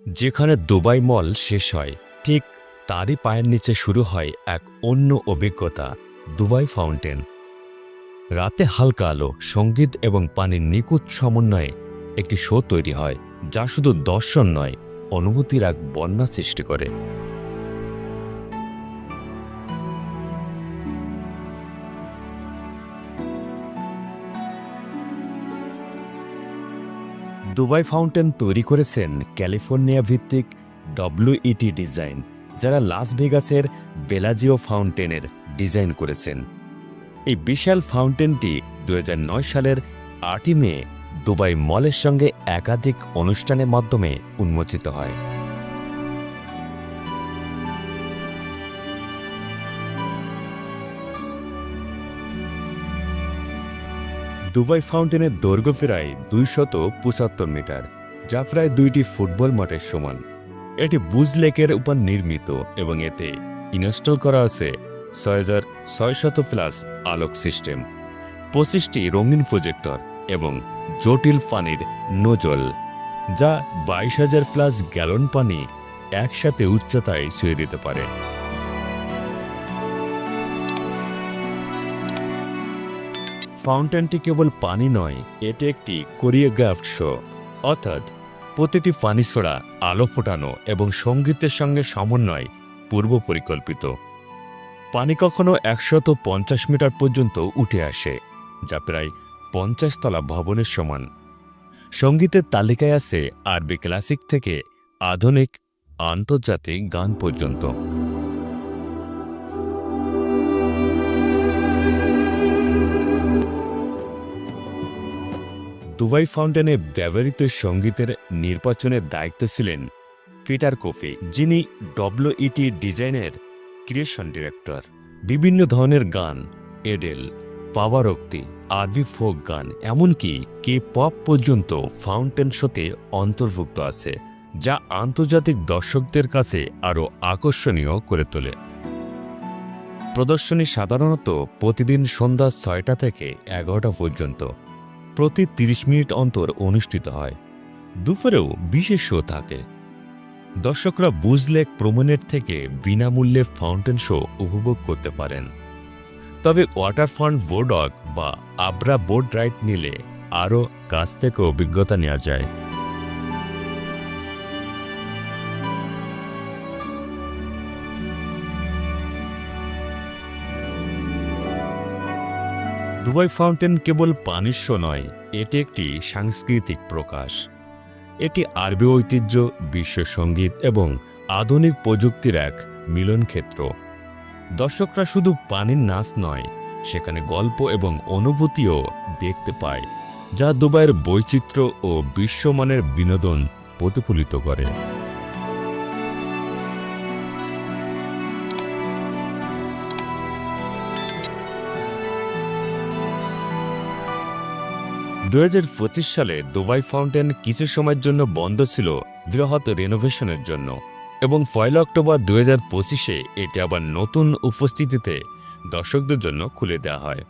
যেখানে দুবাই মল শেষ হয়, ঠিক তারই পায়ের নিচে শুরু হয় এক অন্য অভিজ্ঞতা, দুবাই ফাউন্টেন। রাতে হালকা আলো, সংগীত এবং পানির নিখুঁত সমন্বয়ে একটি শো তৈরি হয়, যা শুধু দর্শন নয়, অনুভূতির এক বন্যা সৃষ্টি করে। দুবাই ফাউন্টেন তৈরি করেছেন ক্যালিফোর্নিয়া ভিত্তিক ডব্লিউইটি ডিজাইন, যারা লাস ভেগাসের বেলাজিও ফাউন্টেনের ডিজাইন করেছেন। এই বিশাল ফাউন্টেনটি দুহাজার নয় সালের আটই মে দুবাই মলের সঙ্গে একাধিক অনুষ্ঠানের মাধ্যমে উন্মোচিত হয়। দুবাই ফাউন্টেনের দৈর্ঘ্য প্রায় দুইশত পঁচাত্তর মিটার, যা প্রায় দুইটি ফুটবল মাঠের সমান। এটি বুজ লেকের উপর নির্মিত এবং এতে ইনস্টল করা আছে ছয় হাজার ছয়শত প্লাস আলোক সিস্টেম, পঁচিশটি রঙিন প্রজেক্টর এবং জটিল পানির নোজল, যা বাইশ হাজার প্লাস গ্যালন পানি একসাথে উচ্চতায় ছুঁয়ে দিতে পারে। ফাউন্টেনটি কেবল পানি নয়, এটি একটি কোরিওগ্রাফড শো। অর্থাৎ, প্রতিটি পানি ছোড়া আলো ফোটানো এবং সঙ্গীতের সঙ্গে সমন্বয় পূর্ব পরিকল্পিত। পানি কখনো একশত পঞ্চাশ মিটার পর্যন্ত উঠে আসে, যা প্রায় পঞ্চাশ তলা ভবনের সমান। সঙ্গীতের তালিকায় আছে আরবি ক্লাসিক থেকে আধুনিক আন্তর্জাতিক গান পর্যন্ত। দুবাই ফাউন্টেনে ব্যবহৃত সঙ্গীতের নির্বাচনের দায়িত্ব ছিলেন পিটার কোফি, যিনি ডব্লিউইটি ডিজাইনের ক্রিয়েশন ডিরেক্টর বিভিন্ন ধরনের গান, এডেল, পাওয়ারক্তি, আরবি ফোক গান, এমনকি কে পপ পর্যন্ত ফাউন্টেন শোতে অন্তর্ভুক্ত আছে, যা আন্তর্জাতিক দর্শকদের কাছে আরও আকর্ষণীয় করে তোলে। প্রদর্শনী সাধারণত প্রতিদিন সন্ধ্যা ছয়টা থেকে এগারোটা পর্যন্ত। প্রতি ৩০ মিনিট অন্তর অনুষ্ঠিত হয়। দুপুরেও বিশেষ শো থাকে। দর্শকরা বুজলেক প্রমোনেট থেকে বিনামূল্যে ফাউন্টেন শো উপভোগ করতে পারেন। তবে ওয়াটারফ্রন্ট বোর্ডক বা আব্রা বোর্ড রাইড নিলে আরও কাছ থেকে অভিজ্ঞতা নেওয়া যায়। দুবাই ফাউন্টেন কেবল পানির শো নয়, এটি একটি সাংস্কৃতিক প্রকাশ। এটি আরবি ঐতিহ্য, বিশ্ব সংগীত এবং আধুনিক প্রযুক্তির এক মিলনক্ষেত্র দর্শকরা শুধু পানির নাচ নয়, সেখানে গল্প এবং অনুভূতিও দেখতে পায়, যা দুবাইয়ের বৈচিত্র্য ও বিশ্বমানের বিনোদন প্রতিফলিত করে। দুই হাজার পঁচিশ সালে দুবাই ফাউন্টেন কিছু সময়ের জন্য বন্ধ ছিল? বৃহৎ রেনোভেশনের জন্য। এবং পয়লা অক্টোবর দু হাজার পঁচিশে এটি আবার নতুন উপস্থিতিতে দর্শকদের জন্য খুলে দেওয়া হয়।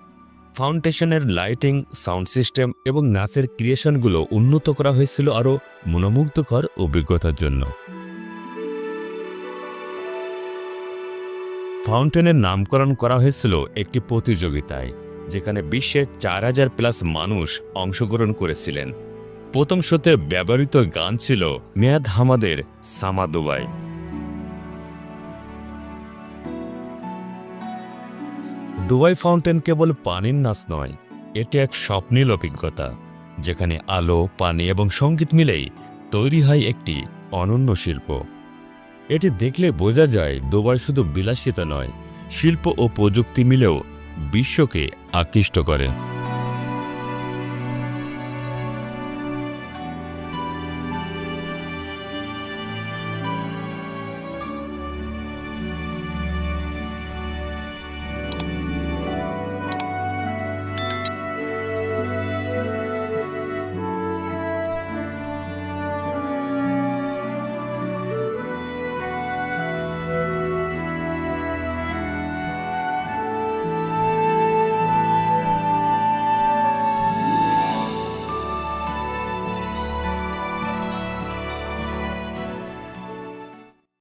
ফাউন্ডেশনের লাইটিং সাউন্ড সিস্টেম এবং নাচের ক্রিয়েশনগুলো উন্নত করা হয়েছিল আরও মনোমুগ্ধকর অভিজ্ঞতার জন্য। ফাউন্টেনের নামকরণ করা হয়েছিল একটি প্রতিযোগিতায়। যেখানে বিশ্বের চার হাজার প্লাস মানুষ অংশগ্রহণ করেছিলেন। প্রথম শোতে ব্যবহৃত গান ছিল মেয়াদ হামাদের সামা দুবাই দুবাই ফাউন্টেন কেবল পানির নাচ নয়, এটি এক স্বপ্নীল অভিজ্ঞতা, যেখানে আলো, পানি এবং সংগীত মিলেই তৈরি হয় একটি অনন্য শিল্প। এটি দেখলে বোঝা যায় দুবাই শুধু বিলাসিতা নয়, শিল্প ও প্রযুক্তি মিলেও বিশ্বকে আকৃষ্ট করে